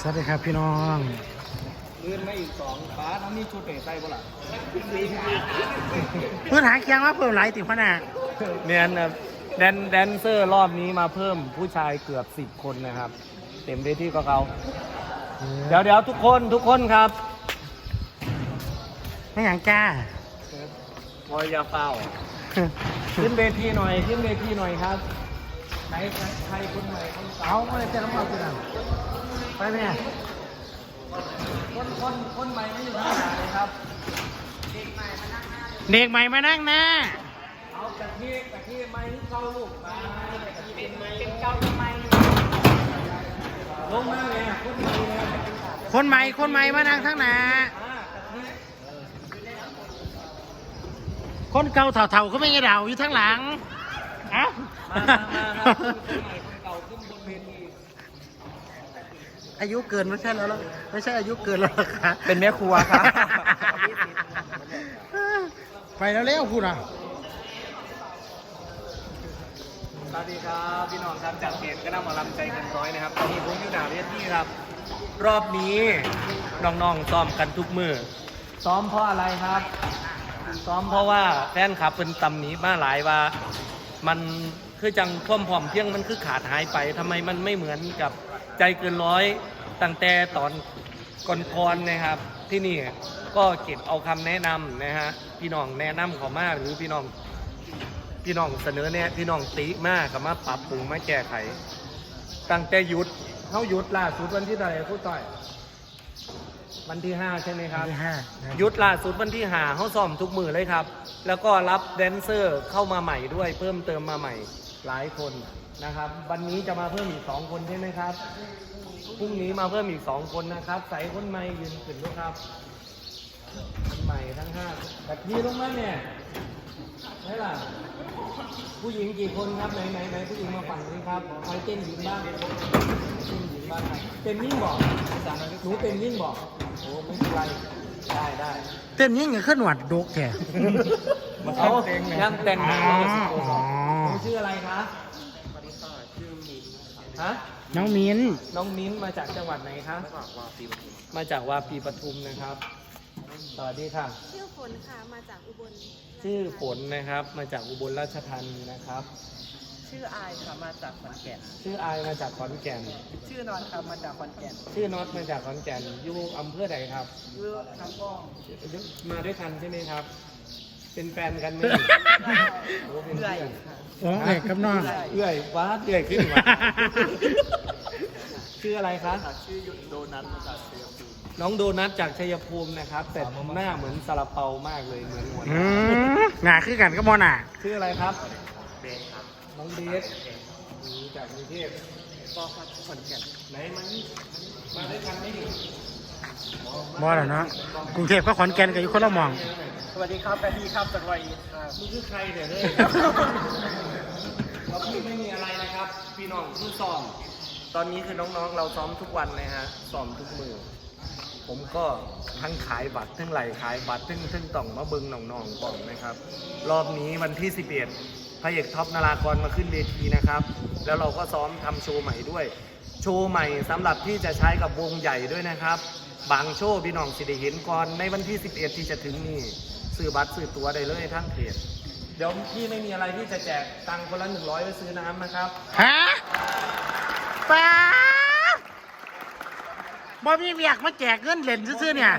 สวัสดีครับพี่น้องลื่นไม่อีกสองฟ้าทั้งนี้ชุดเตะใส่บ่ล่ะเพื่อนหาเคียงมาเพิ่มหลายติดพะน่ะเนี่ยนะแดนแดนเซอร์รอบนี้มาเพิ่มผู้ชายเกือบสิบคนนะครับ เต็มเวทีก็เขาเดี๋ยวเดี๋ยวทุกคนทุกคนครับไม่อย่างจ้าพอยาเฝ้าขึ้นเวทีหน่อยขึ้นเวทีหน่อยครับไหนใครใครคนใหม่คนเก่าเอาไม่ได้เจอน้ำมันสินะ ไปไหมอะคนคนคนใหม่ไม่อยู่ข้างหลังเลยครับ เด็กใหม่มานั่งหน้า เอากะทิกะทิไม้ที่เข้าลูกมาเป็นไม้เป็นเก้าไม้ลงมาเลยคนใหม่เลยคนใหม่คนใหม่มานั่งทั้งหน้าอ่ากะทิคนเก่าเถ่าๆก็ไม่ไงเดาอยู่ทั้งหลังเอ้า อายุเกินไม่ใช่แล้วเหรอไม่ใช่อายุเกินแล้วเหรอคะเป็นแม่ครัวครับ ไปแล้วเร็วพูดอะ สวัสดีครับพี่น้องครับจากเพจก็นำมาลำใจกันร้อยนะครับตอนนี้ผมอยู่หน้าเวทีครับ รอบนี้น้องๆซ้อมกันทุกมือซ้อมเพราะอะไรครับ ซ้อมเพราะว่าแฟนคลับเป็นตำหนิมาหลายว่า มันคือจังความผอมเพรียงมันคือขาดหายไปทำไมมันไม่เหมือนกับ ใจเกินร้อยตั้งแต่ตอนก่อนๆนะครับ ที่นี่ก็เก็บเอาคำแนะนำนะฮะพี่น้องแนะนำเขามาหรือพี่น้องพี่น้องเสนอเนี่ยพี่น้องติมากกับมาปรับปรุงมาแก้ไข ตั้งแต่หยุดเขาหยุดล่าสุดวันที่เท่าไหร่ผู้ต่อย วันที่ห้าใช่ไหมครับ ที่ห้าหยุดล่าสุดวันที่หาเขาซ้อมทุกมือเลยครับ แล้วก็รับแดนเซอร์เข้ามาใหม่ด้วย เพิ่มเติมมาใหม่หลายคน นะครับ วันนี้จะมาเพิ่มอีกสองคนใช่ไหมครับพรุ่งนี้มาเพิ่มอีกสองคนนะครับ ใส่คนใหม่ยืนขึ้นด้วยครับคนใหม่ทั้งห้าแต่พี่ลงมาเนี่ยใช่ล่ะผู้หญิงกี่คนครับไหนไหนไหนผู้หญิงมาฝั่งนี้ครับใครเต้นหญิงบ้างเต้นหญิงบ้างครับเต้นยิ่งบอกหนูเต้นยิ่งบอกโอ้ไม่เป็นไรได้ได้เต้นยิ่งกับขึ้นหวัดโดกแก เอายังแต่งอ๋งาอนอ๋อหนูชื่ออะไรคะฮะ น้องมิ้น น้องมิ้นมาจากจังหวัดไหนคะ มาจากวาปีปทุมนะครับ สวัสดีค่ะ ชื่อฝนค่ะ มาจากอุบลชื่อฝนนะครับ มาจากอุบลราชธานีนะครับ ชื่ออายค่ะ มาจากขอนแก่น ชื่ออายมาจากขอนแก่น ชื่อนอนครับมาจากขอนแก่น ชื่อน็อตมาจากขอนแก่น อยู่อำเภอใดครับชื่อทั้งก้องมาด้วยกันใช่ไหมครับ เป็นแฟนกันไหมโอ้เป็นเอื่เพื่ออยนค่ะโอ้เอกกับน้องเอื้อยว้าเอื้อยขึ้นมาชื่ออะไรคะชื่อโดนัทมาจากเชียงภูมิน้องโดนัทจากชัยภูมินะครับ แต่หน้าเหมือนซาลาเปามากเลยเหมือนหัวหอืน้ามหนาคือกันก็มอน่ะชื่ออะไรครับเบสครับน้องเบสอืมจากกรุงเทพก็ขอนแก่นไหนมันมาด้วยกันไหมนี่บอแล้วเนาะกรุงเทพก็ขอนแก่นกับอยู่คนละหมองส วัสดีครับแปดีครับจากรอยเอ็ดครับมึงคือใครเดี๋ยวเลยเราพี่ไม่มีอะไรนะครับ พี่น้องคือซ้อม ตอนนี้คือน้องๆ เราซ้อมทุกวันเลยฮะ ซ้อมทุกมือ ผมก็ทั้งขายบัตรทั้งไหลขายบัตรทั้งทั้งต่องมาเบิงน้องๆก่อนนะครับ รอบนี้วันที่ 11พระเอกท็อปนารากรมาขึ้นเวทีนะครับ แล้วเราก็ซ้อมทำโชว์ใหม่ด้วย โชว์ใหม่สำหรับที่จะใช้กับวงใหญ่ด้วยนะครับ บางโชว์พี่น้องสิได้เห็นก่อนในวันที่ 11 ที่จะถึงนี้ ซื้อบัตรซื้อตั๋วได้เลยทั้งเพจเดี๋ยวพี่ไม่มีอะไรที่จะแจกตังค์คนละ100ไปซื้อน้ำนะครับ ฮะป้าบอมีเวียกมาแจกเงินเหรียญซื่อๆเนี่ย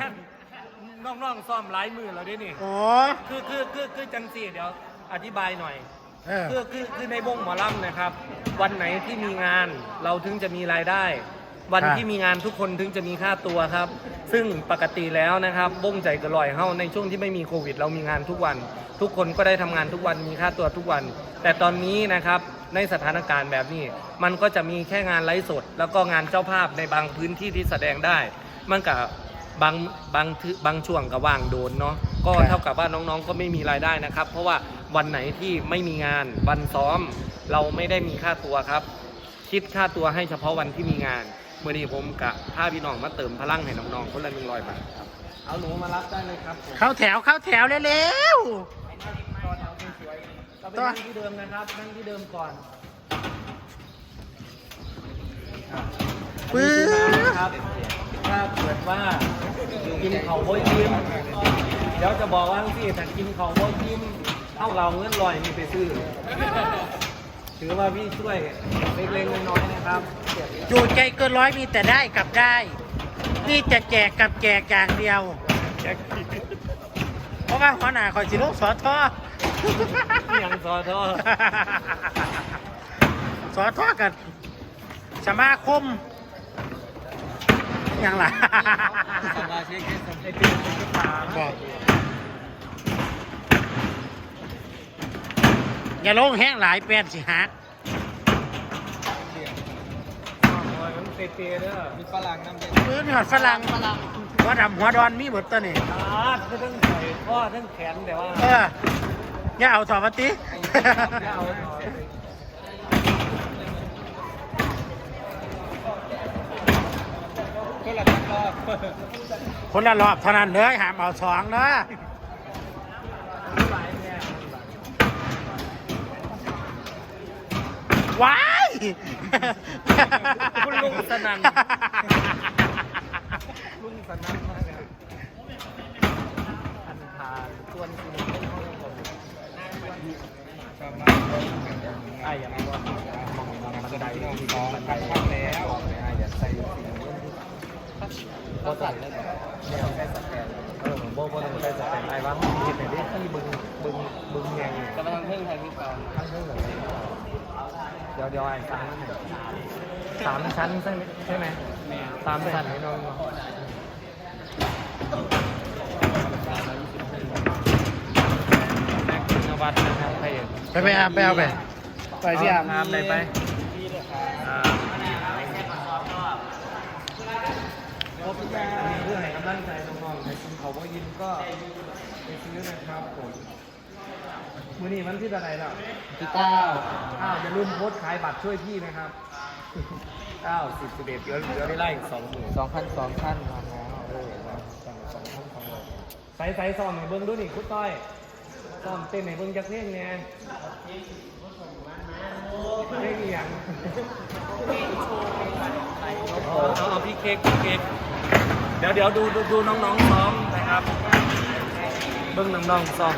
น้องๆซ่อมหลายมือแล้วด้วยนี่ โอ้คือคือคือคือจังสี่เดี๋ยวอธิบายหน่อย เออ คือคือคือในวงหมอลำนะครับ วันไหนที่มีงานเราถึงจะมีรายได้ วันครับที่มีงานทุกคนถึงจะมีค่าตัวครับ ซึ่งปกติแล้วนะครับวงใจกระลอยเฮาในช่วงที่ไม่มีโควิด เรามีงานทุกวัน ทุกคนก็ได้ทำงานทุกวันมีค่าตัวทุกวัน แต่ตอนนี้นะครับในสถานการณ์แบบนี้ มันก็จะมีแค่งานไลฟ์สด แล้วก็งานเจ้าภาพในบางพื้นที่ที่แสดงได้ มันกับบางบางทึบางช่วงก็ว่างโดนเนาะก็เท่ากับว่าน้องๆ ก็ไม่มีรายได้นะครับ เพราะว่าวันไหนที่ไม่มีงานวันซ้อม เราไม่ได้มีค่าตัวครับ คิดค่าตัวให้เฉพาะวันที่มีงาน เมื่อนี้ผมกับถ้าพี่น้องมาเติมพลังให้น้องๆคนละหนึ่งร้อยบาทครับ เอาหนูมารับได้เลยครับผมเข้าแถวเข้าแถวเร็วต่อแถวสวยๆเราไปนั่งที่เดิมนะครับ นั่งที่เดิมก่อนๆปื้อนะครับถ้าเกิดว่ากินเขาโบยยิ้มเดี๋ยวจะบอกว่าที่แต่กินเขาโบยยิ้มเอาเราเงินลอยนี่ไปซื้อ ถือว่าพี่ช่วยเล็กๆน้อยๆนะครับอยู่ใจเกินร้อยมีแต่ได้กับได้นี่จะแจกกับแจกอย่างเดียว เพราะว่าหัวหน้าคอยสิลูกสอทอยังซอทอสอทอกับสมาคมอย่างไรสมาชิกที่สมไอปีนตุ๊กตาบอก อย่าลงแห้งหลายแป้นสิฮักมันเตะๆเด้อมีฝรั่งน้ำเย็นปืนหอดฝรั่งหัวดำหัวดอนมีหมดตัวนี่อาดทั้งใส่ข้อทั้งแขนแต่ว่าเอออย่าเอาถอดมาติไม่เอาก็ละรอบคนละรอบเท่านั้นเลยหามเอาสองเนา ว้ายคุณลุงสนั่นลุงสนั่นมากเลยอันทานส่วนคุณเป็นห้องผมไอ้ยังว่ามองมองมันได้ที่มองมันได้แล้วอย่าใส่สีโบตัดเลยไม่ต้องใช้สแกนเออโบโบต้องใช้สแกนไอ้ว่ามันคิดไหนดิที่บึงบึงบึงไงกำลังเพ่งไทยพี่เปาทั้งเรื่องแบบนี้เดี๋ยวเดี๋ยวไอ้ฟังนั่นหน่อยสามชั้นใช่ไหมใช่ไหมสามชั้นให้น้องแม็กซ์นวัตนะครับพระเอกไปไปอาไปเอาไปไปพี่อาบน้ำได้ไปอ่าอันนี้เพื่อให้กำลังใจน้องๆในคุณเขาว่ายินก็ไปซื้อนะครับผม มือนี้มันที่อะไรล่ะพี่เก้าอ้าวอย่าลืมโพสต์ขายบัตรช่วยพี่นะครับเก้าสิบสิบเอ็ดเดี๋ยวเดี๋ยวได้ไล่อีกสองหมื่นสองพันสองพันมาแล้วเออสองสองพันสองร้อยใส่ใส่ซ้อมให้เบิ้งดูนี่คุณต้อยซ้อมเต้นให้เบิ้งจักเพลงเนี่ยเพลงอหย่างเอาเอาเอาพี่เค้กพี่เค้กเดี๋ยวเดี๋ยวดูดูดูน้องๆซ้อมนะครับ เบิ้งน้องๆซ้อม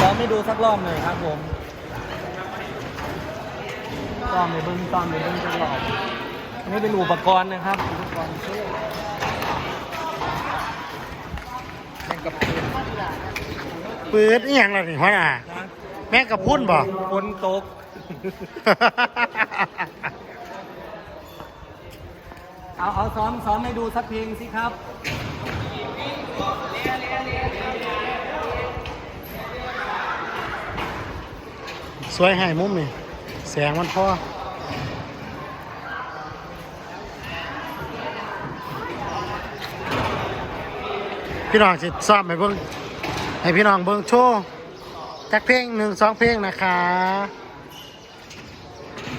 ซ้อมไม่ดูสักรอบหน่อยครับผมซ้อมในเบิ้งซ้อมในเบิ้งสักรอบอันนี้เป็นอุปกรณ์นะครับอุปกรณ์ช่วยแข่งกับปืนปืนนี่ยังล่ะนี่หัวหน้าแม่งกับพุ่นบ่ฝนตกเอาเอาซ้อมซ้อมให้ดูสักเพลงสิครับ สวยให้มุมนี่แสงมันพอพี่น้องสิซ้อมให้เบิ่งให้พี่น้องเบิ่งโชว์จักเพลงหนึ่งสองเพลงนะคะ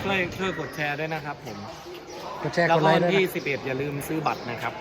ช่วยช่วยกดแชร์ด้วยนะครับผมกดแชร์แล้กวดก็ไลวัค์นด้วยที่ นะ11 อย่าลืมซื้อบัตรนะครับ